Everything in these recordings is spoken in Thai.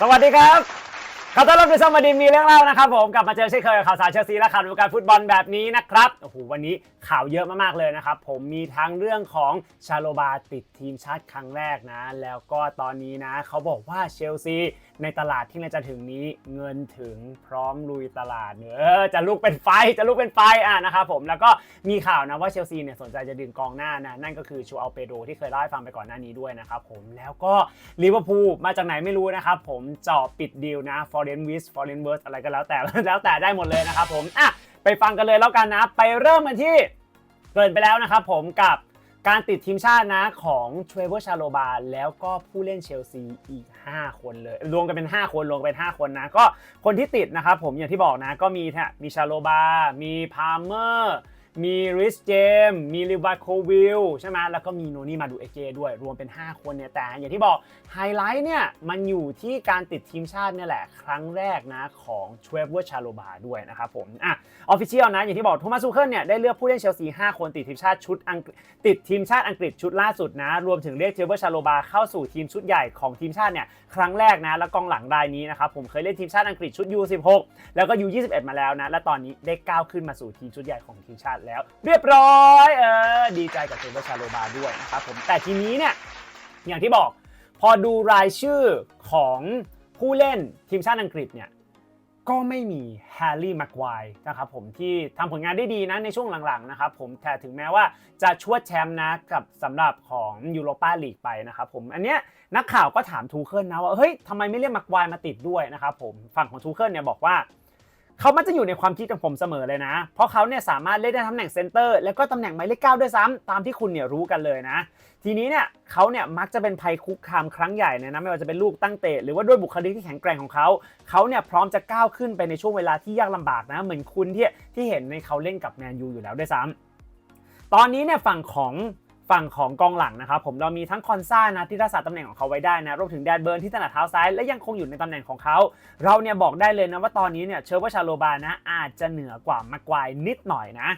สวัสดีครับขอต้อนรับสู่ช่องมาดีมีเรื่องเล่านะครับผมกลับมาเจอเช่นเคยกับข่าวสารเชลซีและข่าววงการฟุตบอลแบบนี้นะครับโอ้โหวันนี้ ข่าวเยอะมากๆเลยนะครับ ผมมีทั้งเรื่องของชาโลบาติดทีมชาติครั้งแรกนะ แล้วก็ตอนนี้นะเขาบอกว่าเชลซีในตลาดที่จะถึงนี้เงินถึงพร้อมลุยตลาดเนอจะลุกเป็นไฟจะลุกเป็นไฟอะนะครับผมแล้วก็มีข่าวนะว่าเชลซีเนี่ยสนใจจะดึงกองหน้านะนั่นก็คือชูอัลเปโดที่เคยเล่าให้ฟังไปก่อนหน้านี้ด้วยนะครับผมแล้วก็ลิเวอร์พูลมาจากไหนไม่รู้นะครับผมเจาะปิดดีลนะฟอร์เรนวิสฟอร์เรนเวิร์สอะไรก็แล้วแต่แล้วแต่ได้หมดเลยนะครับผมอะไปฟังกันเลยแล้วกันนะ ไปเริ่มกันที่ เกินไปแล้วนะครับผมกับการติดทีมชาตินะของเทรเวอร์ชาโลบาแล้วก็ผู้เล่นเชลซีอีก 5 คนเลย รวมกันเป็น 5 คนรวมกันเป็น 5 คนนะ ก็คนที่ติดนะครับผมอย่างที่บอกนะ ก็มีมีชาโลบา มีพาร์เมอร์ มีริสเจม มีลิวาโควิลใช่ไหมแล้วก็มีโนนี่มาดูเอเจด้วย รวมเป็น 5 คนเนี่ย แต่อย่างที่บอกไฮไลท์เนี่ย มันอยู่ที่การติดทีมชาติเนี่ยแหละ ครั้งแรกนะ ของเทรเวอร์ชาโลบาด้วยนะครับผม อะออฟฟิเชียลนะ อย่างที่บอกโทมัสซูเคิลเนี่ย ได้เลือกผู้เล่นเชลซี 5 คนติดทีมชาติชุดอังกฤษติดทีมชาติอังกฤษชุดล่าสุดนะ รวมถึงเรียกเทรเวอร์ชาโลบาเข้าสู่ทีมชุดใหญ่ของทีมชาติเนี่ยครั้งแรกนะ แล้วกองหลังรายนี้นะครับผมเคยเล่นทีมชาติอังกฤษชุด U16 แล้วก็ U21 มาแล้วนะ และตอนนี้ได้ก้าวขึ้นมาสู่ทีมชุดใหญ่ของทีมชาติแล้ว เรียบร้อยเออดีใจกับเทรเวอร์ชาโลบาด้วยนะครับผมแต่ทีนี้เนี่ยอย่างที่บอกพอดูรายชื่อของผู้เล่นทีมชาติอังกฤษเนี่ยก็ไม่มีแฮร์รี่แม็กควายนะครับผมที่ทำผลงานได้ดีนะในช่วงหลังๆนะครับผมแต่ถึงแม้ว่าจะชวดแชมป์นะกับสำหรับของยูโรปาลีกไปนะครับผมอันเนี้ยนักข่าวก็ถามทูเคิลนะว่าเฮ้ยทำไมไม่เรียกแม็กควายมาติดด้วยนะครับผมฝั่งของทูเคิลเนี่ยบอกว่า เขามันจะอยู่ในความคิดของผมเสมอเลยนะ เพราะเขาเนี่ยสามารถเล่นได้ตำแหน่งเซนเตอร์ แล้วก็ตำแหน่งหมายเลขเก้าด้วยซ้ำตามที่คุณเนี่ยรู้กันเลยนะ ทีนี้เนี่ยเขาเนี่ยมักจะเป็นภัยคุกคามครั้งใหญ่เนี่ยนะไม่ว่าจะเป็นลูกตั้งเตะ หรือว่าด้วยบุคลิกที่แข็งแกร่งของเขา เขาเนี่ยพร้อมจะก้าวขึ้นไปในช่วงเวลาที่ยากลำบากนะ เหมือนคุณที่ที่เห็นในเขาเล่นกับแมนยูอยู่แล้วด้วยซ้ำตอนนี้เนี่ยฝั่งของ ฝั่งของกองหลังนะครับผมเรามีทั้งคอนซ่านะที่รักษาตำแหน่งของเขาไว้ได้นะรวมถึงแดนเบิร์นที่ถนัดเท้าซ้ายและยังคงอยู่ในตำแหน่งของเขา เราเนี่ยบอกได้เลยนะว่าตอนนี้เนี่ยเชอร์วาชาโลบานะอาจจะเหนือกว่าแม็กควายนิดหน่อยนะ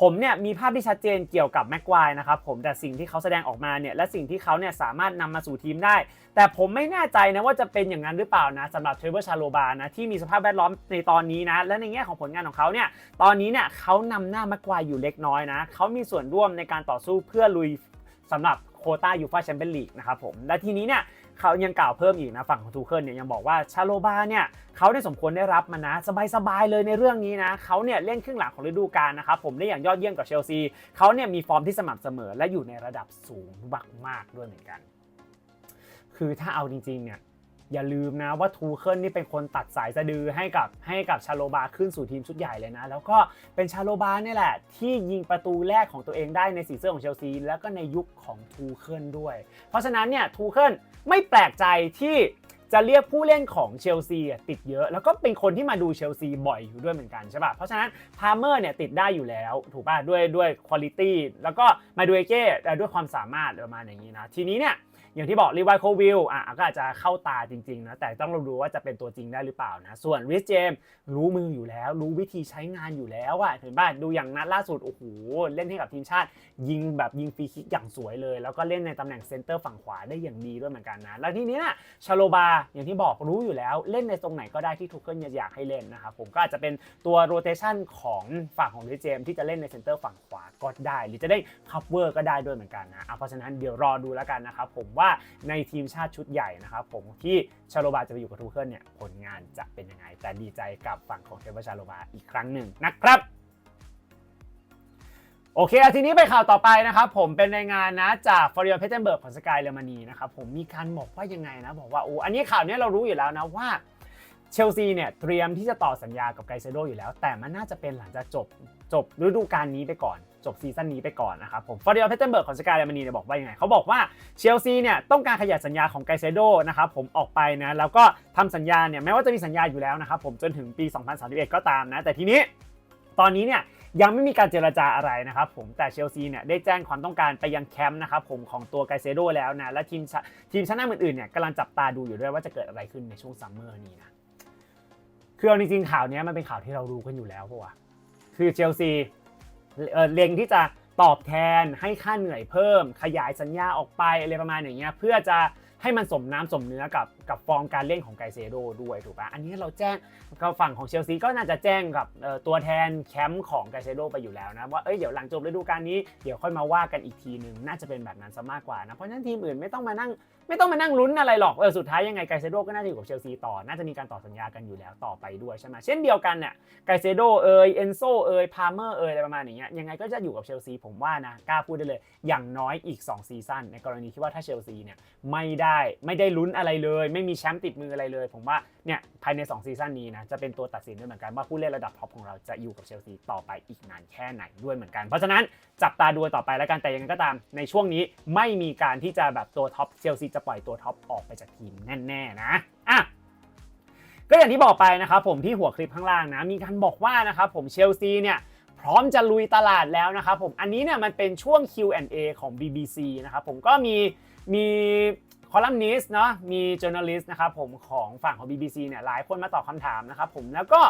ผมเนี่ยมีภาพที่ชัดเจนเกี่ยวกับแม็กควายนะครับผมแต่สิ่งที่เขาแสดงออกมาเนี่ยและสิ่งที่เขาเนี่ยสามารถนำมาสู่ทีมได้ แต่ผมไม่แน่ใจนะว่าจะเป็นอย่างนั้นหรือเปล่านะสำหรับเทรเวอร์ชาโลบานะที่มีสภาพแวดล้อมในตอนนี้นะและในแง่ของผลงานของเขาเนี่ยตอนนี้เนี่ยเขานำหน้าแม็กควายอยู่เล็กน้อยนะเขามีส่วนร่วมในการต่อสู้เพื่อลุย สำหรับโคต้ายูฟาแชมเปี้ยนลีกนะครับผมและทีนี้เนี่ยเขายังกล่าวเพิ่มอีกนะฝั่งของทูเคิลเนี่ยยังบอกว่าชาโลบาเนี่ยเขาได้สมควรได้รับมานนะสบายๆเลยในเรื่องนี้นะเขาเนี่ยเล่นครึ่งหลังของฤดูกาลนะครับผมได้อย่างยอดเยี่ยมกับเชลซีเขาเนี่ยมีฟอร์มที่สม่ำเสมอและอยู่ในระดับสูงมากๆด้วยเหมือนกัน คือถ้าเอาจริงๆเนี่ย อย่าลืมนะว่าทูเคิลนี่เป็นคนตัดสายสะดือให้กับให้กับชาโลบาขึ้นสู่ทีมชุดใหญ่เลยนะ แล้วก็เป็นชาโลบาเนี่ยแหละ ที่ยิงประตูแรกของตัวเองได้ในสีเสื้อของเชลซี แล้วก็ในยุคของทูเคิลด้วย เพราะฉะนั้นเนี่ยทูเคิลไม่แปลกใจที่จะเรียกผู้เล่นของเชลซีติดเยอะ แล้วก็เป็นคนที่มาดูเชลซีบ่อยอยู่ด้วยเหมือนกันใช่ป่ะ เพราะฉะนั้นพาร์เมอร์เนี่ยติดได้อยู่แล้ว ถูกป่ะด้วยด้วยคุณภาพแล้วก็มาดูเอเก้ด้วยความสามารถประมาณอย่างนี้นะ ทีนี้เนี่ย อย่างที่บอกรีไวโควิลอะก็อาจจะเข้าตาจริงๆนะแต่ต้องรู้ว่าจะเป็นตัวจริงได้หรือเปล่านะส่วนริสเจมรู้มืออยู่แล้ว รู้วิธีใช้งานอยู่แล้วอะเห็นป่ะดูอย่างนัดล่าสุดโอ้โหเล่นให้กับทีมชาติ ยิงแบบยิงฟรีคิกอย่างสวยเลย แล้วก็เล่นในตำแหน่งเซนเตอร์ฝั่งขวาได้อย่างดีด้วยเหมือนกันนะแล้วทีนี้นะชาโลบาอย่างที่บอกรู้อยู่แล้วเล่นในตรงไหนก็ได้ที่ทุกคนอยากให้เล่นนะครับผมก็อาจจะเป็นตัวโรเตชันของฝั่งของริสเจมที่จะเล่นในเซนเตอร์ฝั่งขวาก็ได้ หรือจะได้คัฟเวอร์ก็ได้ด้วยเหมือนกันนะอะเพราะฉะนั้นเดี๋ยวรอดูแล้วกันนะครับผมว่าในทีมชาติชุดใหญ่นะครับผมที่ชาโลบาจะไปอยู่กับทูเคิลเนี่ยผลงานจะเป็นยังไง แต่ดีใจกับฝั่งของเทเวชาโลบาอีกครั้งหนึ่งนะครับโอเคทีนี้ไปข่าวต่อไปนะครับผมเป็นรายงานนะจากฟอริออนเพเทนเบิร์กของสกายเลมานีนะครับผมมีการบอกว่ายังไงนะบอกว่าโอ้อันนี้ข่าวนี้เรารู้อยู่แล้วนะว่าเชลซีเนี่ยเตรียมที่จะต่อสัญญากับไกเซโดอยู่แล้ว แต่มันน่าจะเป็นหลังจากจบจบฤดูกาลนี้ไปก่อน จบซีซั่นนี้ไปก่อนนะครับผมฟอริออเพเทนเบิร์กของสกายเลมานีเนี่ยบอกว่ายังไงเขาบอกว่าเชลซีเนี่ยต้องการขยายสัญญาของไกเซโดนะครับผมออกไปนะแล้วก็ทำสัญญาเนี่ยแม้ว่าจะมีสัญญาอยู่แล้วนะครับผมจนถึงปี 2031 ก็ตามนะ แต่ทีนี้ตอนนี้เนี่ยยังไม่มีการเจรจาอะไรนะครับผมแต่เชลซีเนี่ยได้แจ้งความต้องการไปยังแคมป์นะครับผมของตัวไกเซโดแล้วนะและทีมทีมชั้นนำอื่นๆเนี่ยกำลังจับตาดูอยู่ด้วยว่าจะเกิดอะไรขึ้นในช่วงซัมเมอร์นี้นะคือเอาจริงๆข่าวนี้มันเป็นข่าวที่เรารู้กันอยู่แล้วปะวะคือเชลซี เออเล็งที่จะตอบแทนให้ค่าเหนื่อยเพิ่ม ขยายสัญญาออกไปอะไรประมาณอย่างเงี้ยเพื่อจะให้มันสมน้ำสมเนื้อกับกับฟอร์มการเล่นของไกเซโดด้วยถูกปะอันนี้เราแจ้งก็ฝั่งของเชลซีก็น่าจะแจ้งกับตัวแทนแคมป์ของไกเซโดไปอยู่แล้วนะว่าเอ้ยเดี๋ยวหลังจบฤดูกาลนี้เดี๋ยวค่อยมาว่ากันอีกทีหนึ่งน่าจะเป็นแบบนั้นซะมากกว่านะเพราะฉะนั้นทีมอื่นไม่ต้องมานั่งไม่ต้องมานั่งลุ้นอะไรหรอกเออสุดท้ายยังไงไกเซโดก็น่าจะอยู่กับเชลซีต่อน่าจะมีการต่อสัญญากันอยู่แล้วต่อไปด้วยใช่ไหมเช่นเดียวกันเนี่ยไกเซโดเอยเอนโซเอยพาร์เมอร์เอยอะไรประมาณอย่างเงี้ยยังไงก็จะอยู่กับเชลซีผมว่านะกล้าพูดได้เลย อย่างน้อยอีก 2 ซีซั่นในกรณีที่ว่าถ้าเชลซีเนี่ยไม่ได้ไม่ได้ลุ้นอะไรเลยไม่มีแชมป์ติดมืออะไรเลย ผมว่าเนี่ยภายใน 2 ซีซั่นนี้นะจะเป็นตัวตัดสินด้วยเหมือนกันว่าผู้เล่นระดับท็อปของเราจะอยู่กับเชลซีต่อไปอีกนานแค่ไหนด้วยเหมือนกัน เพราะฉะนั้นจับตาดูต่อไปแล้วกันแต่ยังไงก็ตามในช่วงนี้ไม่มีการที่จะแบบตัวท็อปเชลซีจะปล่อยตัวท็อปออกไปจากทีมแน่ๆนะอะก็อย่างที่บอกไปนะครับผมที่หัวคลิปข้างล่างนะมีการบอกว่านะครับผมเชลซีเนี่ยพร้อมจะลุยตลาดแล้วนะครับผมอันนี้เนี่ยมันเป็นช่วง Q&A ของ BBC นะครับผมก็มีมี คอลัมนิสต์เนาะมี journalist นะครับผมของฝั่งของ BBC เนี่ยหลายคนมาตอบคำถามนะครับผมแล้วก็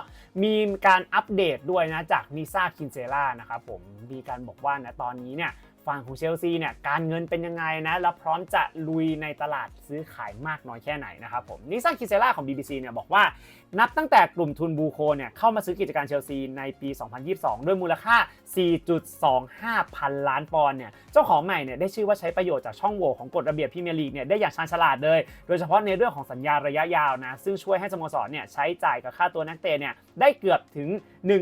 มีการอัปเดตด้วยนะจากนิซ่าคินเซล่านะครับผมมีการบอกว่านะตอนนี้เนี่ยฝั่งของเชลซีเนี่ยการเงินเป็นยังไงนะแล้วพร้อมจะลุยในตลาดซื้อขายมากน้อยแค่ไหนนะครับผมนิซ่าคิเซล่าของ BBC เนี่ยบอกว่า นับตั้งแต่กลุ่มทุนบูโคเนี่ยเข้ามาซื้อกิจการเชลซีในปี 2022 ด้วยมูลค่า 4.25 พันล้านปอนด์เนี่ยเจ้าของใหม่เนี่ยได้ชื่อว่าใช้ประโยชน์จากช่องโหว่ของกฎระเบียบพรีเมียร์ลีกเนี่ยได้อย่างชาญฉลาดเลย โดยเฉพาะในเรื่องของสัญญาระยะยาวนะซึ่งช่วยให้สโมสรเนี่ยใช้จ่ายกับค่าตัวนักเตะเนี่ยได้เกือบถึง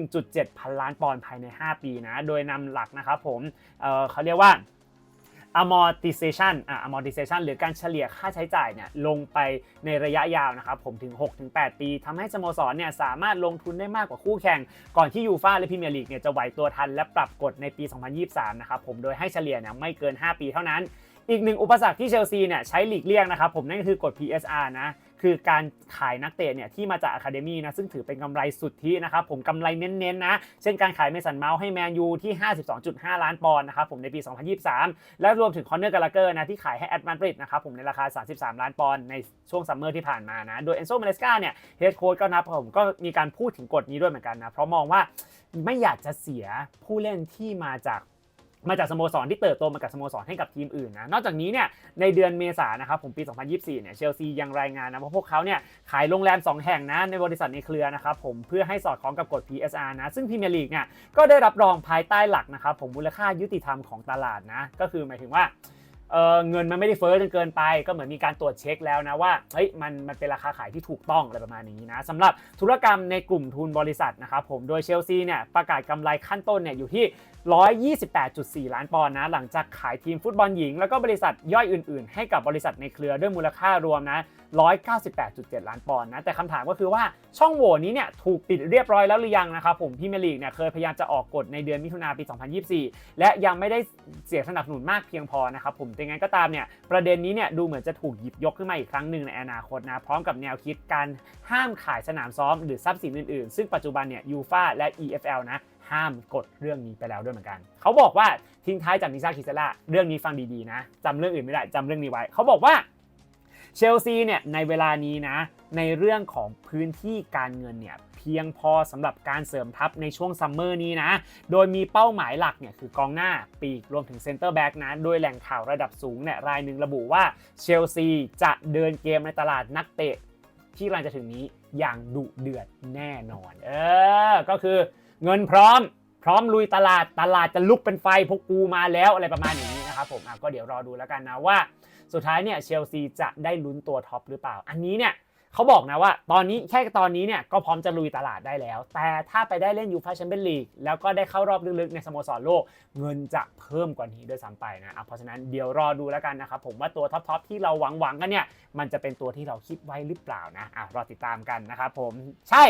1.7 พันล้านปอนด์ภายใน 5 ปีนะโดยนำหลักนะครับผมเเขาเรียกว่า amortization อะ amortization หรือการเฉลี่ยค่าใช้จ่ายเนี่ยลงไปในระยะยาวนะครับผมถึง 6-8 ปีทำให้สโมสรเนี่ยสามารถลงทุนได้มากกว่าคู่แข่ง ก่อนที่ยูฟาและพรีเมียร์ลีกเนี่ยจะไหวตัวทันและปรับกฎในปี 2023 นะครับผมโดยให้เฉลี่ยเนี่ยไม่เกิน 5 ปีเท่านั้น อีกหนึ่งอุปสรรคที่เชลซีเนี่ยใช้หลีกเลี่ยงนะครับผมนั่นก็คือกฎ PSR นะ คือการขายนักเตะเนี่ยที่มาจากอะคาเดมี่นะซึ่งถือเป็นกำไรสุทธินะครับผมกำไรเน้นๆนะเช่นการขายเมสันเมาส์ให้แมนยูที่ 52.5 ล้านปอนด์นะครับผมในปี 2023 และรวมถึงคอนเนอร์กาลาเกอร์นะที่ขายให้แอตมาดริดนะครับผมในราคา 33 ล้านปอนด์ในช่วงซัมเมอร์ที่ผ่านมานะโดยเอนโซเมเลสกาเนี่ยเฮดโค้ชก็นับผมก็มีการพูดถึงกฎนี้ด้วยเหมือนกันนะเพราะมองว่าไม่อยากจะเสียผู้เล่นที่มาจาก มาจากสโมสรที่เติบโตมากับสโมสรให้กับทีมอื่นนะ นอกจากนี้เนี่ยในเดือนเมษายนนะครับผมปี 2024 เนี่ยเชลซียังรายงานนะว่าพวกเขาเนี่ยขายโรงแรม 2 แห่งนะในบริษัทในเครือนะครับผมเพื่อให้สอดคล้องกับกฎ PSR นะ ซึ่งพรีเมียร์ลีกเนี่ยก็ได้รับรองภายใต้หลักนะครับผมมูลค่ายุติธรรมของตลาดนะ ก็คือหมายถึงว่าเเงินมันไม่ได้เฟ้อจนเกินไป ก็เหมือนมีการตรวจเช็คแล้วนะว่าเฮ้ยมันมันเป็นราคาขายที่ถูกต้องอะไรประมาณนี้นะสำหรับธุรกรรมในกลุ่มทุนบริษัทนะครับผมโดยเชลซีเนี่ยประกาศกำไรขั้นต้นเนี่ยอยู่ที่128.4 ล้านปอนด์นะ หลังจากขายทีมฟุตบอลหญิง แล้วก็บริษัทย่อยอื่นๆ ให้กับบริษัทในเครือด้วยมูลค่ารวมนะ 198.7 ล้านปอนด์นะ แต่คำถามก็คือว่าช่องโหว่นี้เนี่ยถูกปิดเรียบร้อยแล้วหรือยังนะครับผมพี่เมลีกเนี่ยเคยพยายามจะออกกฎในเดือนมิถุนาปี 2024 และยังไม่ได้เสียงสนับสนุนมากเพียงพอนะครับผมแต่ไงก็ตามเนี่ยประเด็นนี้เนี่ยดูเหมือนจะถูกหยิบยกขึ้นมาอีกครั้งหนึ่งในอนาคตนะพร้อมกับแนวคิดการห้ามขายสนามซ้อม หรือทรัพย์สินอื่นๆ ซึ่งปัจจุบันเนี่ยยูฟาและ EFL นะ ห้ามกฎเรื่องนี้ไปแล้วด้วยเหมือนกัน เขาบอกว่าทิ้งท้ายจากนิซาคิเซล่าเรื่องนี้ฟังดีๆนะจำเรื่องอื่นไม่ได้จำเรื่องนี้ไว้ เขาบอกว่าเชลซีเนี่ยในเวลานี้นะ ในเรื่องของพื้นที่การเงินเนี่ยเพียงพอสำหรับการเสริมทัพในช่วงซัมเมอร์นี้นะ โดยมีเป้าหมายหลักเนี่ยคือกองหน้าปีกรวมถึงเซนเตอร์แบ็กนะ โดยแหล่งข่าวระดับสูงเนี่ยรายหนึ่งระบุว่าเชลซีจะเดินเกมในตลาดนักเตะที่กำลังจะถึงนี้อย่างดุเดือดแน่นอน เออ ก็คือ เงินพร้อม พร้อมลุยตลาดตลาดจะลุกเป็นไฟพวกกูมาแล้วอะไรประมาณอย่างนี้นะครับผมอะก็เดี๋ยวรอดูแล้วกันนะว่า สุดท้ายเนี่ยเชลซีจะได้ลุ้นตัวท็อปหรือเปล่า อันนี้เนี่ยเขาบอกนะว่าตอนนี้แค่ตอนนี้เนี่ยก็พร้อมจะลุยตลาดได้แล้ว แต่ถ้าไปได้เล่นยูฟ่าแชมเปี้ยนลีกแล้วก็ได้เข้ารอบลึกๆในสโมสรโลก เงินจะเพิ่มกว่านี้ด้วยซ้ำไปนะอะเพราะฉะนั้นเดี๋ยวรอดูแล้วกันนะครับผมว่าตัวท็อปๆที่เราหวังๆกันเนี่ยมันจะเป็นตัวที่เราคิดไว้หรือเปล่านะอะรอติดตามกันนะครับผมใช่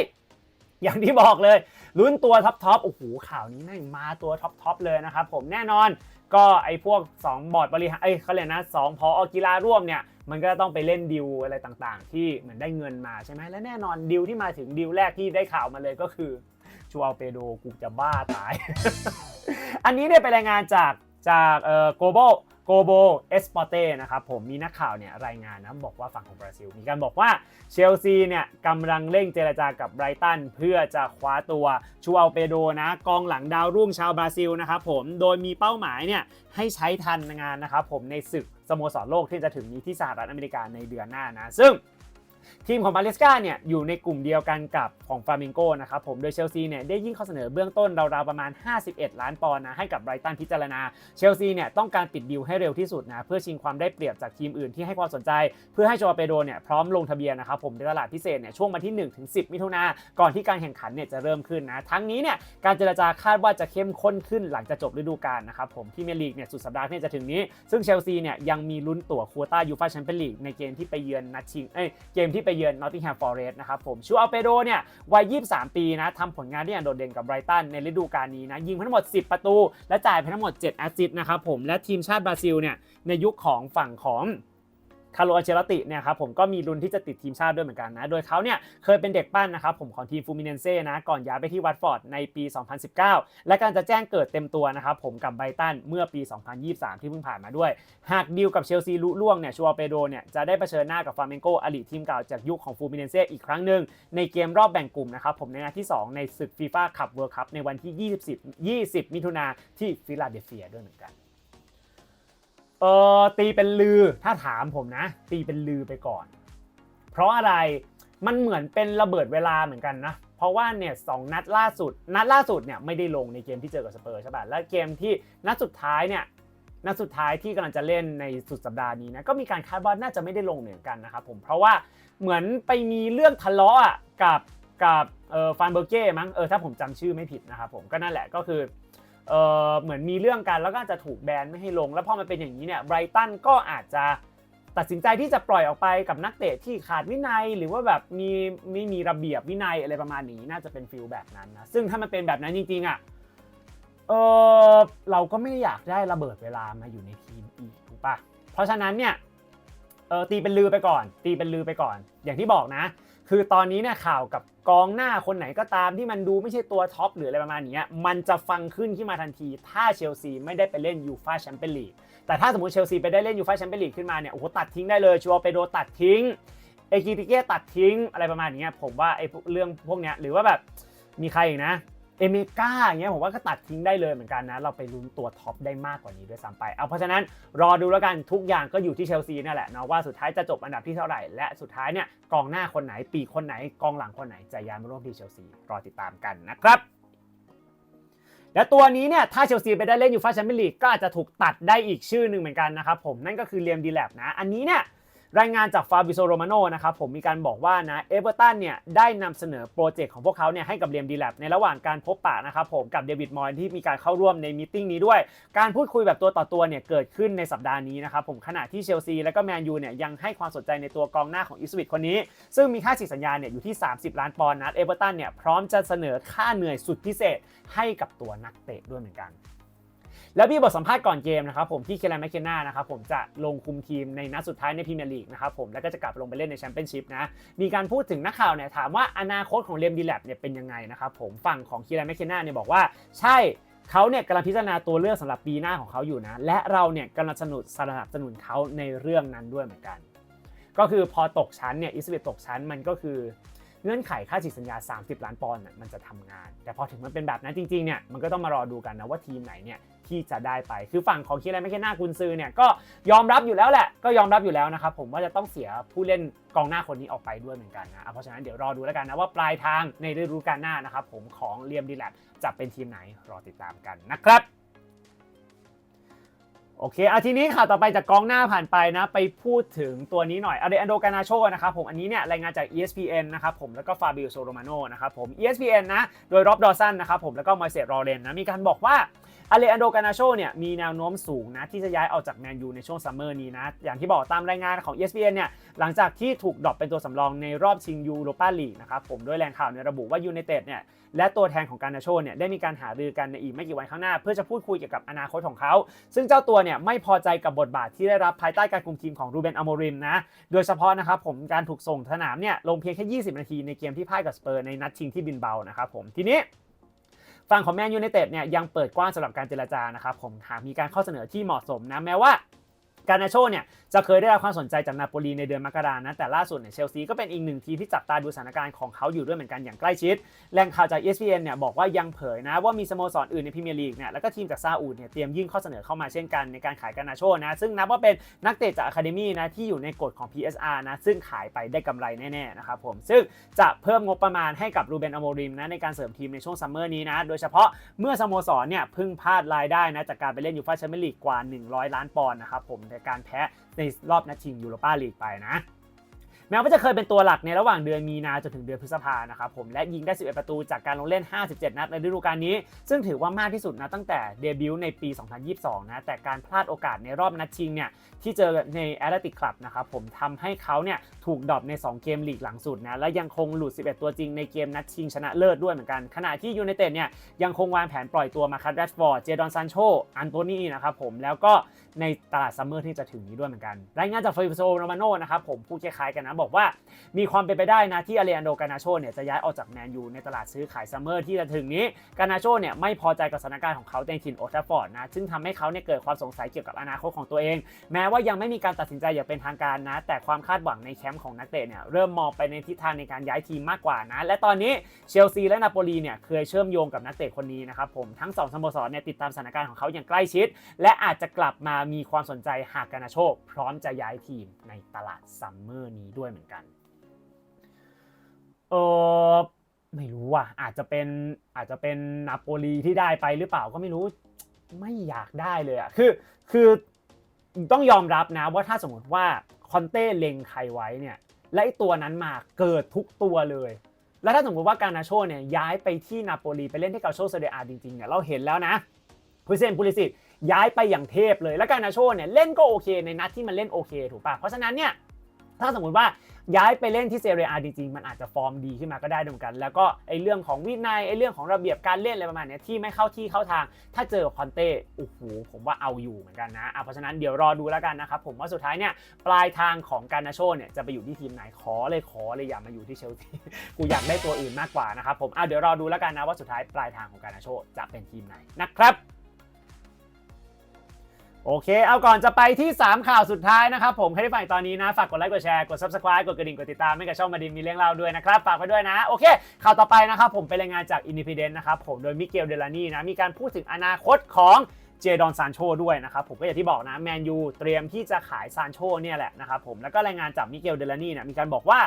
อย่างที่บอกเลยลุ้นตัวท็อปท็อปโอ้โหข่าวนี้แม่งมาตัวท็อปท็อปเลยนะครับผมแน่นอนก็ไอ้พวก 2 บอร์ดบริหารเอ้เขาเรียกนะสองพอกีฬาร่วมเนี่ยมันก็ต้องไปเล่นดิวอะไรต่างๆ ที่เหมือนได้เงินมาใช่ไหมและแน่นอนดิวที่มาถึงดิวแรกที่ได้ข่าวมาเลยก็คือชัวเปโดกูจะบ้าตาย อันนี้เนี่ยเป็นรายงานจากจากเอ่อ global โกโบเอสปอเต้นะครับผมมีนักข่าวเนี่ยรายงานนะบอกว่าฝั่งของบราซิล มีการบอกว่าเชลซีเนี่ยกำลังเร่งเจรจากับไบรตัน เพื่อจะคว้าตัวชูอัลเปโดนะกองหลังดาวรุ่งชาวบราซิลนะครับผมโดยมีเป้าหมายเนี่ยให้ใช้ทันงานนะครับผมในศึกสโมสรโลกที่จะถึงนี้ที่สหรัฐอเมริกาในเดือนหน้านะซึ่ง ทีมของมาเลสกาเนี่ยอยู่ในกลุ่มเดียวกันกับของฟามิงโกนะครับผมโดยเชลซีเนี่ยได้ยื่นข้อเสนอเบื้องต้นราวๆประมาณ 51 ล้านปอนด์นะให้กับไบรตันพิจารณาเชลซีเนี่ยต้องการปิดดีลให้เร็วที่สุดนะเพื่อชิงความได้เปรียบจากทีมอื่นที่ให้ความสนใจ เพื่อให้โจอเปโดเนี่ยพร้อมลงทะเบียนนะครับผมในตลาดพิเศษเนี่ยช่วงวันที่1ถึง10 มิถุนาก่อนที่การแข่งขันเนี่ยจะเริ่มขึ้นนะทั้งนี้เนี่ยการเจรจาคาดว่าจะเข้มข้นขึ้นหลังจากจบฤดูกาลนะครับผมที่เมลีกเนี่ยสุดสัปดาห์ที่จะถึงนี้ ซึ่งเชลซีเนี่ยยังมีลุ้นตั๋วโควต้ายูฟ่าแชมเปี้ยนลีกในเกมที่ไปเยือนนัดชิงเอ้ยเกมที่ไปเยือนนอตติงแฮมฟอร์เรสต์นะครับผมชูอัลเปโดเนี่ยวัย 23 ปีนะทำผลงานได้อย่างโดดเด่นกับไบรตันในฤดูกาลนี้นะยิงไปทั้งหมด 10 ประตู และจ่ายไปทั้งหมด 7 แอสซิสต์นะครับผมและทีมชาติบราซิลเนี่ยในยุคของฝั่งของ คาร์โลอันเชลติเนี่ยครับผมก็มีลุ้นที่จะติดทีมชาติด้วยเหมือนกันนะ โดยเขาเนี่ยเคยเป็นเด็กปั้นนะครับผมของทีมฟูมิเนนเซ่นะ ก่อนย้ายไปที่วัตฟอร์ดในปี 2019 และการจะแจ้งเกิดเต็มตัวนะครับผมกับไบตันเมื่อปี 2023 ที่เพิ่งผ่านมาด้วย หากดีลกับเชลซีลุล่วงเนี่ยชัวเปโดเนี่ยจะได้เผชิญหน้ากับฟาเมนโกอลีทีมเก่าจากยุคของฟูมิเนนเซ่อีกครั้งหนึ่งในเกมรอบแบ่งกลุ่มนะครับผมในนัดที่ 2 ในศึกฟีฟ่าคัพเวิลด์คัพในวันที่ 20 20 มิถุนาที่ฟิลาเดลเฟียด้วยเหมือนกัน เออตีเป็นลือถ้าถามผมนะ ตีเป็นลือไปก่อน เพราะอะไรมันเหมือนเป็นระเบิดเวลาเหมือนกันนะ เพราะว่าเนี่ยสองนัดล่าสุด นัดล่าสุดเนี่ยไม่ได้ลงในเกมที่เจอกับสเปอร์ใช่ป่ะและเกมที่นัดสุดท้ายเนี่ยนัดสุดท้ายที่กำลังจะเล่นในสุดสัปดาห์นี้นะก็มีการคาดว่าน่าจะไม่ได้ลงเหมือนกันนะครับผมเพราะว่าเหมือนไปมีเรื่องทะเลาะกับกับเออฟานเบอร์เก้มั้งเออถ้าผมจำชื่อไม่ผิดนะครับผมก็นั่นแหละก็คือ เออเหมือนมีเรื่องกันแล้วก็อาจจะถูกแบนไม่ให้ลง แล้วพอมันเป็นอย่างนี้เนี่ยไบรตันก็อาจจะตัดสินใจที่จะปล่อยออกไปกับนักเตะที่ขาดวินัย หรือว่าแบบมีไม่มีระเบียบวินัยอะไรประมาณนี้น่าจะเป็นฟิลแบบนั้นนะซึ่งถ้ามันเป็นแบบนั้นจริงๆอะเออเราก็ไม่ได้อยากได้ระเบิดเวลามาอยู่ในทีมอีกถูกปะเพราะฉะนั้นเนี่ยเออตีเป็นลือไปก่อน ตีเป็นลือไปก่อน อย่างที่บอกนะ คือตอนนี้เนี่ยข่าวกับกองหน้าคนไหนก็ตามที่มันดูไม่ใช่ตัวท็อปหรืออะไรประมาณนี้มันจะฟังขึ้นขึ้นมาทันที ถ้าเชลซีไม่ได้ไปเล่นยูฟาแชมเปี้ยนลีกแต่ถ้าสมมติเชลซีไปได้เล่นยูฟาแชมเปี้ยนลีกขึ้นมาเนี่ยโอ้โหตัดทิ้งได้เลยชัวร์ไปโดตัดทิ้งเอกิติเก้ตัดทิ้งอะไรประมาณนี้ผมว่าไอ้เรื่องพวกเนี้ยหรือว่าแบบมีใครอีกนะ เอเมกาอย่างเงี้ยผมว่าก็ตัดทิ้งได้เลยเหมือนกันนะ เราไปลุ้นตัวท็อปได้มากกว่านี้ด้วยซ้ำไป เอาเพราะฉะนั้นรอดูแล้วกันทุกอย่างก็อยู่ที่เชลซีนั่นแหละเนาะว่าสุดท้ายจะจบอันดับที่เท่าไหร่ และสุดท้ายเนี่ยกองหน้าคนไหนปีคนไหนกองหลังคนไหนจะย้ายมาร่วมทีมเชลซีรอติดตามกันนะครับและตัวนี้เนี่ยถ้าเชลซีไปได้เล่นยูฟ่าแชมเปี้ยนลีกก็อาจจะถูกตัดได้อีกชื่อหนึ่งเหมือนกันนะครับผมนั่นก็คือเลียมดีแลบนะอันนี้เนี่ย รายงานจากฟาบิโซโรมาโนนะครับผมมีการบอกว่านะเอเวอร์ตันเนี่ยได้นำเสนอโปรเจกต์ของพวกเขาเนี่ยให้กับเลียมดีแลบในระหว่างการพบปะนะครับผมกับเดวิดมอยที่มีการเข้าร่วมในมีตติ้งนี้ด้วย การพูดคุยแบบตัวต่อตัวเนี่ยเกิดขึ้นในสัปดาห์นี้นะครับผมขณะที่เชลซีและก็แมนยูเนี่ยยังให้ความสนใจในตัวกองหน้าของอิสวิตคนนี้ ซึ่งมีค่าฉีกสัญญาเนี่ยอยู่ที่ 30 ล้านปอนด์นะเอเวอร์ตันเนี่ยพร้อมจะเสนอค่าเหนื่อยสุดพิเศษให้กับตัวนักเตะด้วยเหมือนกัน แล้วมีบทสัมภาษณ์ก่อนเกมนะครับผมที่เคลนแมคเคนนานะครับผมจะลงคุมทีมในนัดสุดท้ายในพรีเมียร์ลีกนะครับผมแล้วก็จะกลับลงไปเล่นในแชมเปี้ยนชิพนะมีการพูดถึงนักข่าวเนี่ยถามว่าอนาคตของเรมดีแลบเนี่ยเป็นยังไงนะครับผมฝั่งของเคลนแมคเคนนาเนี่ยบอกว่าใช่เขาเนี่ยกำลังพิจารณาตัวเลือกสำหรับปีหน้าของเขาอยู่นะ และเราเนี่ยกำลังสนับสนับสนุนเขาในเรื่องนั้นด้วยเหมือนกัน ก็คือพอตกชั้นเนี่ยอิสเวตตกชั้นมันก็คือเงื่อนไขค่าฉีกสัญญา 30 ล้านปอนด์มันจะทำงาน แต่พอถึงมันเป็นแบบนั้นจริงๆเนี่ยมันก็ต้องมารอดูกันนะว่าทีมไหนเนี่ย ที่จะได้ไป คือฝั่งของคีไรไม่แค่หน้ากุนซือเนี่ยก็ยอมรับอยู่แล้วแหละ ก็ยอมรับอยู่แล้วนะครับผมว่าจะต้องเสียผู้เล่นกองหน้าคนนี้ออกไปด้วยเหมือนกันนะเพราะฉะนั้นเดี๋ยวรอดูแล้วกันนะว่าปลายทางในฤดูกาลหน้านะครับผมของเลียมดีแลบจะเป็นทีมไหนรอติดตามกันนะครับโอเคอาทีนี้ข่าวต่อไปจากกองหน้าผ่านไปนะ ไปพูดถึงตัวนี้หน่อยอเดอันโดกานาโชนะครับผม อันนี้เนี่ยรายงานจาก ESPN นะครับผม แล้วก็ฟาบิโอโซโรมาโนนะครับผม ESPN นะ โดยร็อบดอสันนะครับผม แล้วก็มอยเซตรอเรนนะ มีการบอกว่า อเลอันโดกานาโชเนี่ยมีแนวโน้มสูงนะที่จะย้ายออกจากแมนยูในช่วงซัมเมอร์นี้นะ อย่างที่บอกตามรายงานของ ESPN เนี่ยหลังจากที่ถูกดรอปเป็นตัวสำรองในรอบชิงยูโรปาลีกนะครับผมด้วยแรงข่าวในยระบุว่ายูไนเต็ดเนี่ยและตัวแทนของการนาโชเนี่ยได้มีการหารือกันในอีกไม่กี่วันข้างหน้า เพื่อจะพูดคุยเกี่ยวกับอนาคตของเขา ซึ่งเจ้าตัวเนี่ยไม่พอใจกับบทบาทที่ได้รับภายใต้การคุมทีมของรูเบนอโมริมนะโดยเฉพาะนะครับผมการถูกส่งสนามเนี่ยลงเพียงแค่ 20 นาทีในเกมที่พ่ายกับสเปอร์ในนัดชิงที่บินเบานะครับผมทีนี้ ฝั่งของแมนยูไนเต็ดเนี่ยยังเปิดกว้างสำหรับการเจรจานะครับผมหากมีการข้อเสนอที่เหมาะสมนะแม้ว่า การนาโชเนี่ยจะเคยได้รับความสนใจจากนาโปลีในเดือนมกรานะแต่ล่าสุดเนี่ยเชลซีก็เป็นอีกหนึ่งทีมที่จับตาดูสถานการณ์ของเขาอยู่ด้วยเหมือนกันอย่างใกล้ชิดแหล่งข่าวจาก ESPN เนี่ยบอกว่ายังเผยนะว่ามีสโมสรอื่นในพรีเมียร์ลีกเนี่ยแล้วก็ทีมจากซาอุดเนี่ยเตรียมยื่นข้อเสนอเข้ามาเช่นกันในการขายการนาโชนะซึ่งนับว่าเป็นนักเตะจากอะคาเดมี่นะที่อยู่ในกฎของ PSR นะซึ่งขายไปได้กำไรแน่ๆนะครับผมซึ่งจะเพิ่มงบประมาณให้กับรูเบนอโมริมนะในการเสริมทีมในช่วงซัมเมอร์นี้นะโดยเฉพาะเมื่อสโมสรเนี่ยพึ่งพลาดรายได้นะจากการไปเล่นยูฟ่าแชมเปี้ยนลีกกว่า 100 ล้านปอนด์นะครับผมในการแพ้ในรอบนัดชิงยูโรปาลีกไปนะแม้ว่าจะเคยเป็นตัวหลักในระหว่างเดือนมีนาจนถึงเดือนพฤษภานะครับผมและยิงได้ 11 ประตูจากการลงเล่น 57 นัดในฤดูกาลนี้ ซึ่งถือว่ามากที่สุดนะตั้งแต่เดบิวต์ในปี 2022 นะแต่การพลาดโอกาสในรอบนัดชิงเนี่ยที่เจอในแอตเลติกคลับนะครับผมทำให้เขาเนี่ยถูกดรอปใน 2 เกมลีกหลังสุดนะและยังคงหลุด 11 ตัวจริงในเกมนัดชิงชนะเลิศด้วยเหมือนกัน ขณะที่ยูไนเต็ดเนี่ยยังคงวางแผนปล่อยตัวมาคัตแรชฟอร์ดเจดอนซานโชอันโตนีนะครับผมแล้วก็ ในตลาดซัมเมอร์ที่จะถึงนี้ด้วยเหมือนกัน รายงานจากฟ a ิโซโรมาโนนะครับผมพูดคล้ายๆกันนะ บอกว่ามีความเป็นไปได้นะที่อาเลอันโดกานาโชเนี่ยจะย้ายออกจากแมนยูในตลาดซื้อขายซัมเมอร์ที่จะถึงนี้กานาโชเนี่ยไม่พอใจกับสถานการณ์ของเขาในถิ่นโอทฟฟอร์ดนะซึ่งทำให้เขาเนี่ยเกิดความสงสัยเกี่ยวกับอนาคตของตัวเอง แม้ว่ายังไม่มีการตัดสินใจอย่างเป็นทางการนะ แต่ความคาดหวังในแคมป์ของนักเตะเนี่ยเริ่มมองไปในทิศทางในการย้ายทีมมากกว่านะและตอนนี้เชลซีและนาโปลีเนี่ยเคยเชื่อมโยงกับนักเตะคนนี้นะครับผมทั้งสองสโมสรเนี่ยติดตามสถานการณ์ของเขาอย่างใกล้ชิด และอาจจะกลับมามีความสนใจหากกานาโชพร้อมจะย้ายทีมในตลาดซัมเมอร์นี้ด้วยเหมือนกันเออไม่รู้ว่ะอาจจะเป็นอาจจะเป็นนาโปลีที่ได้ไปหรือเปล่าก็ไม่รู้ไม่อยากได้เลยอะคือคือต้องยอมรับนะว่าถ้าสมมติว่าคอนเต้เล็งใครไว้เนี่ยและไอตัวนั้นมาเกิดทุกตัวเลย แล้วถ้าสมมติว่าการนาโชเนี่ยย้ายไปที่นาโปลีไปเล่นที่กาโชเซเดอาจริงๆเนี่ยเราเห็นแล้วนะพุเซนพูลิสิต ย้ายไปอย่างเทพเลย แล้วการนาโชเนี่ยเล่นก็โอเคในนัดที่มันเล่นโอเคถูกป่ะเพราะฉะนั้นเนี่ยถ้าสมมติว่าย้ายไปเล่นที่เซเรียอาจริงๆมันอาจจะฟอร์มดีขึ้นมาก็ได้ด้วยเหมือนกัน แล้วก็ไอเรื่องของวินัยไอเรื่องของระเบียบการเล่นอะไรประมาณนี้ที่ไม่เข้าที่เข้าทาง ถ้าเจอคอนเต้โอ้โหผมว่าเอาอยู่เหมือนกันนะอะเพราะฉะนั้นเดี๋ยวรอดูแล้วกันนะครับผมว่าสุดท้ายเนี่ยปลายทางของการนาโชเนี่ยจะไปอยู่ที่ทีมไหนขอเลยขอเลยอย่ามาอยู่ที่เชลซีกูอยากได้ตัวอื่นมากกว่านะครับผมอะเดี๋ยวรอดูแล้วกันนะว่าสุดท้ายปลายทางของการนาโชจะเป็นทีมไหนนะครับ โอเค เอาก่อนจะไปที่ 3 ข่าวสุดท้ายนะครับ ผมใครที่ฟังตอนนี้นะ ฝากกดไลค์ กดแชร์ กด subscribe กดกระดิ่ง กดติดตามให้กับช่องมาดินมีเรื่องเล่าด้วยนะครับ ฝากไปด้วยนะ โอเค ข่าวต่อไปนะครับ ผมเป็นรายงานจาก Independent นะครับ ผม โดยมิเกล เดลานี่นะ มีการพูดถึงอนาคตของเจดอนซานโชด้วยนะครับผมก็อย่างที่บอกนะแมนยูเตรียมที่จะขายซานโชเนี่ยแหละนะครับผมแล้วก็รายงานจากมิเกลเดลานี่เนี่ยมีการบอกว่า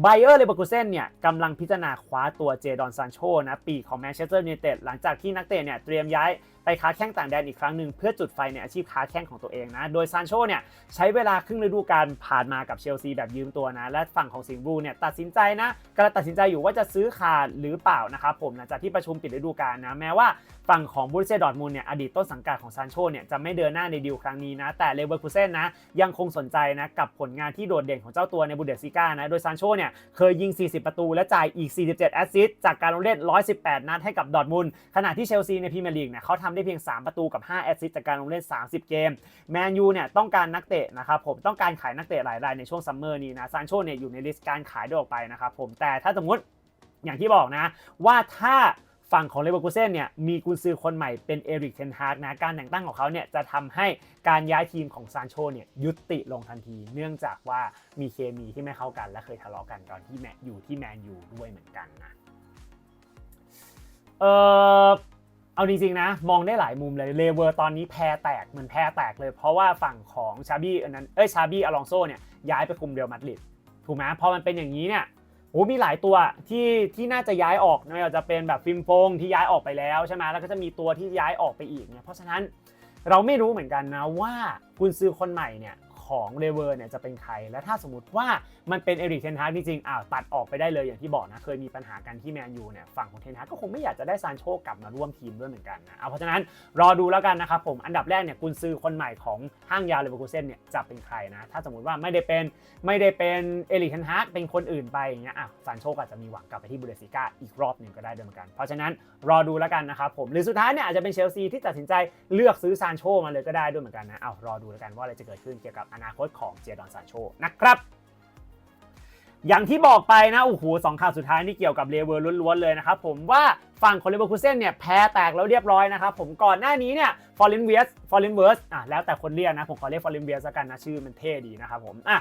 ไบเออร์เลเวอร์คูเซนเนี่ยกำลังพิจารณาคว้าตัวเจดอนซานโชนะปีของแมนเชสเตอร์ยูไนเต็ดหลังจากที่นักเตะเนี่ยเตรียมย้ายไปค้าแข้งต่างแดนอีกครั้งหนึ่งเพื่อจุดไฟในอาชีพค้าแข้งของตัวเองนะ โดยซานโชเนี่ยใช้เวลาครึ่งฤดูกาลผ่านมากับเชลซีแบบยืมตัวนะ และฝั่งของสิงห์บูเนี่ยตัดสินใจนะกำลังตัดสินใจอยู่ว่าจะซื้อขาดหรือเปล่านะครับผมหลังจากที่ประชุมปิดฤดูกาลนะแม้ว่าฝั่งของบูเซ่ดอร์ทมูลเนี่ยอดีตต้นสังกัดของซานโชเนี่ยจะไม่เดินหน้าในดีลครั้งนี้นะแต่เลเวอร์คูเซ่นนะยังคงสนใจนะกับผลงานที่โดดเด่นของเจ้าตัวในบูเดสซิก้านะโดยซานโชเนี่ยเคยยิง 40 ประตูและจ่ายอีก 47 แอสซิสต์จากการลงเล่น 118 นัดให้กับดอร์มุนด์ขณะที่เชลซีในพรีเมียร์ลีกเนี่ยเขาทำได้เพียง 3 ประตูกับ 5 แอสซิสต์จากการลงเล่น 30 เกม แมนยูเนี่ยต้องการนักเตะนะครับผมต้องการขายนักเตะหลายรายในช่วงซัมเมอร์นี้นะซานโชเนี่ยอยู่ในลิสต์การขายด้วยออกไปนะครับผมแต่ถ้าสมมติอย่างที่บอกนะว่าถ้าฝั่งของเลเวอร์คูเซ่นเนี่ยมีกุนซือคนใหม่เป็นเอริกเทนฮากนะการแต่งตั้งของเขาเนี่ยจะทำให้การย้ายทีมของซานโชเนี่ยยุติลงทันที เนื่องจากว่ามีเคมีที่ไม่เข้ากัน และเคยทะเลาะกันตอนที่แมนอยู่ที่แมนยูด้วยเหมือนกันนะเออ เอาจริงๆนะ มองได้หลายมุมเลยเลเวอร์ตอนนี้แพ้แตกเหมือนแพ้แตกเลย เพราะว่าฝั่งของชาบี้อันนั้นเอ้ยชาบี้อลองโซเนี่ยย้ายไปคุมเรอัลมาดริดถูกไหมพอมันเป็นอย่างนี้เนี่ยโอ้มีหลายตัวที่ที่น่าจะย้ายออกไม่ว่าจะเป็นแบบฟิล์มโฟงที่ย้ายออกไปแล้วใช่ไหมแล้วก็จะมีตัวที่ย้ายออกไปอีกเนี่ยเพราะฉะนั้นเราไม่รู้เหมือนกันนะว่ากุนซือคนใหม่เนี่ย ของเรเวอร์เนี่ยจะเป็นใคร และถ้าสมมติว่ามันเป็นเอริกเทนฮากจริงๆอ้าวตัดออกไปได้เลยอย่างที่บอกนะ เคยมีปัญหากันที่แมนยูเนี่ยฝั่งของเทนฮากก็คงไม่อยากจะได้ซานโชกลับมาร่วมทีมด้วยเหมือนกันนะเอาเพราะฉะนั้นรอดูแล้วกันนะครับผมอันดับแรกเนี่ยกุนซือคนใหม่ของห้างยาเลเวอร์คูเซนเนี่ยจะเป็นใครนะถ้าสมมติว่าไม่ได้เป็นไม่ได้เป็นเอลิกเทนฮากเป็นคนอื่นไปอย่างเงี้ยอะซานโชกอาจจะมีหวังกลับไปที่บูเดสิก้าอีกรอบหนึ่งก็ได้ด้วยเหมือนกัน เพราะฉะนั้นรอดูแล้วกันนะครับผมหรือสุดท้ายเนี่ยอาจจะเป็นเชลซีที่ตัดสินใจเลือกซื้อซานโชมาเลยก็ได้ด้วยเหมือนกันนะเอารอดูแล้วกันว่าอะไรจะเกิดขึ้นเกี่ยวกับอนนาคตของเจดอนซานโชนะครับ อย่างที่บอกไปนะ โอ้โหสองข่าวสุดท้ายนี่เกี่ยวกับเลเวอร์ล้วนๆเลยนะครับผมว่าฝั่งของเลเวอร์คูเซ่นเนี่ยแพ้แตกแล้วเรียบร้อยนะครับผมก่อนหน้านี้เนี่ยฟอร์เรนเวสฟอร์เรนเวิร์สอะแล้วแต่คนเรียกนะ ผมขอเรียกฟอร์เรนเวสกันนะชื่อมันเท่ดีนะครับผมอะ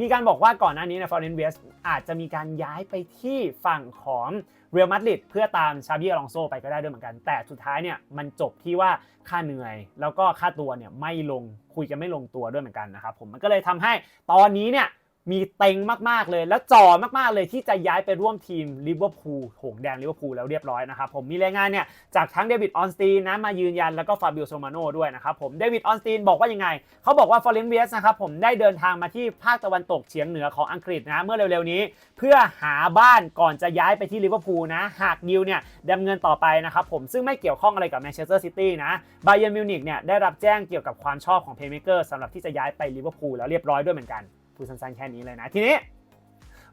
มีการบอกว่าก่อนหน้านี้นะฟอร์เรนเวสอาจจะมีการย้ายไปที่ฝั่งของเรอัลมาดริดเพื่อตามชาบีอลองโซไปก็ได้ด้วยเหมือนกัน แต่สุดท้ายเนี่ยมันจบที่ว่าค่าเหนื่อย แล้วก็ค่าตัวเนี่ยไม่ลงคุยกันไม่ลงตัวด้วยเหมือนกันนะครับผมมันก็เลยทำให้ตอนนี้เนี่ย มีเต็งมากๆเลย แล้วจ่อมากๆเลยที่จะย้ายไปร่วมทีมลิเวอร์พูลหงแดงลิเวอร์พูลแล้วเรียบร้อยนะครับผมมีรายงานเนี่ยจากทั้งเดวิดออนสตีนนะมายืนยันแล้วก็ฟาบิโอโซมาโนด้วยนะครับผมเดวิดออนสตีนบอกว่ายังไง เขาบอกว่าฟอร์เรนเวียสนะครับผมได้เดินทางมาที่ภาคตะวันตกเฉียงเหนือของอังกฤษนะเมื่อเร็วๆนี้ เพื่อหาบ้านก่อนจะย้ายไปที่ลิเวอร์พูลนะหากดิวเนี่ยดำเนินต่อไปนะครับผมซึ่งไม่เกี่ยวข้องอะไรกับแมนเชสเตอร์ซิตี้นะไบเยอร์มิวนิกเนี่ยได้รับแจ้งเกี่ยวกับความชอบของเพลย์เมเกอร์สำหรับที่จะย้ายไปลิเวอร์พูลแล้วเรียบร้อยด้วยเหมือนกัน พูดสั้นๆแค่นี้เลยนะ ทีนี้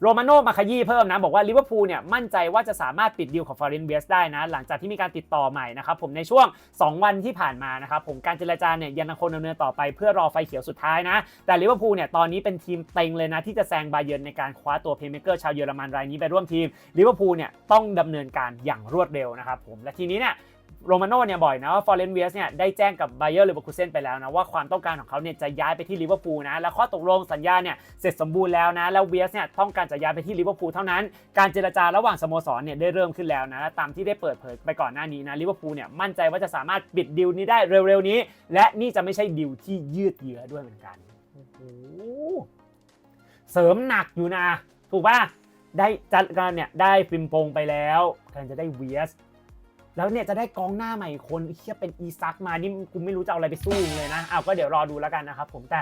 โรมาโน่มาขยี้เพิ่มนะ บอกว่าลิเวอร์พูลเนี่ยมั่นใจว่าจะสามารถปิดดีลของฟอร์เรนเบียสได้นะ หลังจากที่มีการติดต่อใหม่นะครับผมในช่วง 2 วันที่ผ่านมานะครับผมการเจรจาเนี่ยยังคงดำเนินต่อไปเพื่อรอไฟเขียวสุดท้ายนะ แต่ลิเวอร์พูลเนี่ยตอนนี้เป็นทีมเต็งเลยนะ ที่จะแซงบาเยิร์นในการคว้าตัวเพย์เมเกอร์ชาวเยอรมันรายนี้ไปร่วมทีมลิเวอร์พูลเนี่ยต้องดำเนินการอย่างรวดเร็วนะครับผมและทีนี้เนี่ย โรมาโน่เนี่ยบ่อยนะว่าฟอร์เรนเวียสเนี่ยได้แจ้งกับไบเยอร์หรือบัคูเซนไปแล้วนะว่าความต้องการของเขาเนี่ยจะย้ายไปที่ลิเวอร์พูลนะแล้วข้อตกลงสัญญาเนี่ยเสร็จสมบูรณ์แล้วนะแล้วเวียสเนี่ยต้องการจะย้ายไปที่ลิเวอร์พูลเท่านั้น การเจรจาระหว่างสโมสรเนี่ยได้เริ่มขึ้นแล้วนะตามที่ได้เปิดเผยไปก่อนหน้านี้นะลิเวอร์พูลเนี่ยมั่นใจว่าจะสามารถปิดดีลนี้ได้เร็วๆนี้ และนี่จะไม่ใช่ดีลที่ยืดเยื้อด้วยเหมือนกันโอ้เสริมหนักอยู่นะ ถูกป่ะได้จัดกันเนี่ยได้ฟิมปงไปแล้วกำลังจะได้เวียส แล้วเนี่ยจะได้กองหน้าใหม่คนเฮียเป็นอีซักมานี่กูไม่รู้จะเอาอะไรไปสู้เลยนะเอาก็เดี๋ยวรอดูแล้วกันนะครับผมแต่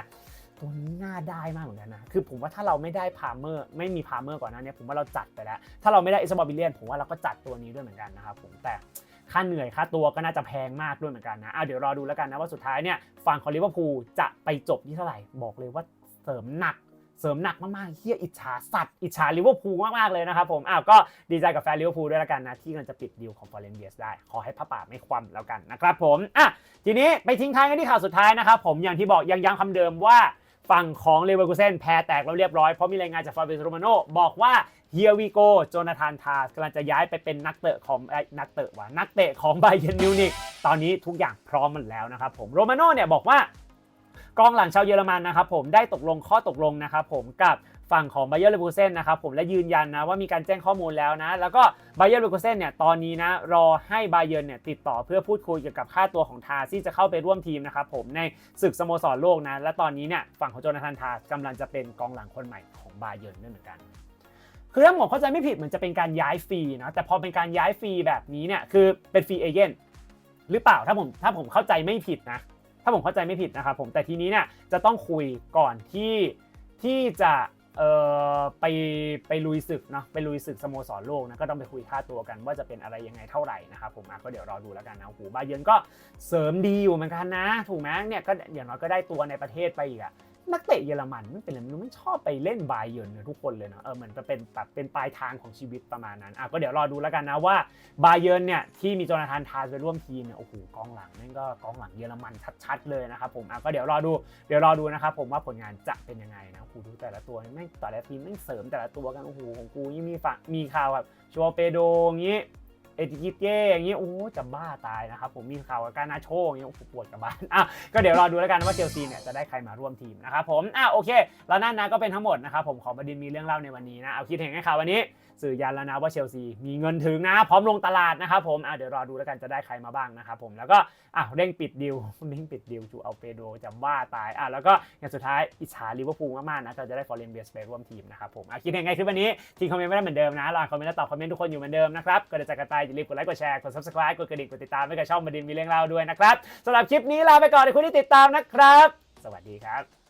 ตัวนี้น่าได้มากเหมือนกันนะ คือผมว่าถ้าเราไม่ได้พาเมอร์ไม่มีพาเมอร์ก่อนหน้านี้ผมว่าเราจัดไปแล้ว ถ้าเราไม่ได้เอสบอบิเลียนผมว่าเราก็จัดตัวนี้ด้วยเหมือนกันนะครับผมแต่ค่าเหนื่อยค่าตัวก็น่าจะแพงมากด้วยเหมือนกันนะเอาเดี๋ยวรอดูแล้วกันนะว่าสุดท้ายเนี่ยฝั่งของลิเวอร์พูลจะไปจบที่เท่าไหร่บอกเลยว่าเสริมหนัก เสริมหนักมากๆเฮียอิจฉาสัตว์อิจฉาลิเวอร์พูลมากๆเลยนะครับผมอ้าวก็ดีใจกับแฟนลิเวอร์พูลด้วยล้วกันนะที่กำลังจะปิดดีลของฟอร์เรนเบียสได้ ขอให้พระป่าไม่คว่ำแล้วกันนะครับผมอะทีนี้ไปทิ้งท้ายกันที่ข่าวสุดท้ายนะครับผมอย่างที่บอกยังย้ำคำเดิมว่าฝั่งของเลเวอร์คูเซนแพ้แตกแล้วเรียบร้อย เพราะมีรายงานจากฟาเบ z โรมาโนบอกว่าเฮียวีโกโจนาธานทาสกำลังจะย้ายไปเป็นนักเตะของนักเตะวะนักเตะของไบเยนมิวนิกตอนนี้ทุกอย่างพร้อมหมดแล้วนะครับผมโรมาโนเนี่ยบอกว่า กองหลังชาวเยอรมันนะครับผมได้ตกลงข้อตกลงนะครับผมกับฝั่งของไบเยอร์เลเวอร์เซนนะครับผมและยืนยันนะว่ามีการแจ้งข้อมูลแล้วนะ แล้วก็ไบเยอร์เลเวอร์เซนเนี่ยตอนนี้นะรอให้ไบเยอร์เนี่ยติดต่อเพื่อพูดคุยเกี่ยวกับค่าตัวของทาที่จะเข้าไปร่วมทีมนะครับผมในศึกสโมสรโลกนะและตอนนี้เนี่ยฝั่งของโจนาธานทากำลังจะเป็นกองหลังคนใหม่ของไบเยอร์ด้วยเหมือนกันคือถ้าผมเข้าใจไม่ผิดเหมือนจะเป็นการย้ายฟรีนะแต่พอเป็นการย้ายฟรีแบบนี้เนี่ยคือเป็นฟรีเอเจนต์หรือเปล่าถ้าผมถ้าผมเข้าใจไม่ผิดนะ ถ้าผมเข้าใจไม่ผิดนะครับผมแต่ทีนี้เนี่ยจะต้องคุยก่อนที่ที่จะเอ่อไปไปลุยศึกเนาะไปลุยศึกสโมสรโลกนะก็ต้องไปคุยค่าตัวกันว่าจะเป็นอะไรยังไงเท่าไหร่นะครับผมก็เดี๋ยวรอดูแล้วกันนะโอ้โหบาเยิร์นก็เสริมดีอยู่เหมือนกันนะ ถูกไหมเนี่ยก็อย่างน้อยก็ได้ตัวในประเทศไปอีกอะ นักเตะเยอรมันไม่เป็นอะไรไม่รู้ไม่ชอบไปเล่นบาเยิร์นเนี่ยทุกคนเลยเนาะเออเหมือนจะเป็นแบบเป็นปลายทางของชีวิตประมาณนั้นอะก็เดี๋ยวรอดูแล้วกันนะว่าบาเยิร์นเนี่ยที่มีโจนาธานทาสไปร่วมทีมเนี่ยโอ้โหกองหลังนั่นก็กองหลังเยอรมันชัดๆเลยนะครับผมอะก็เดี๋ยวรอดูเดี๋ยวรอดูนะครับผมว่าผลงานจะเป็นยังไงนะโอ้โหดูแต่ละตัวนี่แม่งแต่ละทีมแม่งเสริมแต่ละตัวกันโอ้โหของกูนี่มีฝั่งมีข่าวแบบชัวเปโดงี้ เอติกิเย่อย่างงี้โอ้จะบ้าตายนะครับผมมีข่าวกับการนาโชอย่างงี้โอ้โหปวดกับบ้านอะก็เดี๋ยวรอดูแล้วกันว่าเชลซีเนี่ยจะได้ใครมาร่วมทีมนะครับผมอะโอเค แล้วนั่นนะก็เป็นทั้งหมดนะครับผมขอบดินมีเรื่องเล่าในวันนี้นะเอาคิดเห็นให้ข่าววันนี้สื่อยันแล้วนะว่าเชลซีมีเงินถึงนะ พร้อมลงตลาดนะครับผมเดี๋ยวรอดูแล้วกันจะได้ใครมาบ้างนะครับผมแล้วก็อะเร่งปิดดิวเร่งปิดดิวจูเอาเปโดจะบ้าตายอะแล้วก็อย่างสุดท้ายอิจฉาลิเวอร์พูลมากๆนะจะได้ฟอร์เรนเบียสไปร่วมทีมนะครับผมอะคิดยังไงคลิปวันนี้ทิ้งคอมเมนต์ไม่ได้เหมือนเดิมนะรอคอมเมนต์และตอบคอมเมนต์ทุกคนอยู่เหมือนเดิมนะครับก็เดี๋ยวจากกันไปอย่าลืมกดไลค์กดแชร์กด subscribe กดกระดิ่งกดติดตามไว้กับช่องบดินมีเรื่องเล่าด้วยนะครับสำหรับคลิปนี้ลาไปก่อนในคุณที่ติดตามนะครับ สวัสดีครับ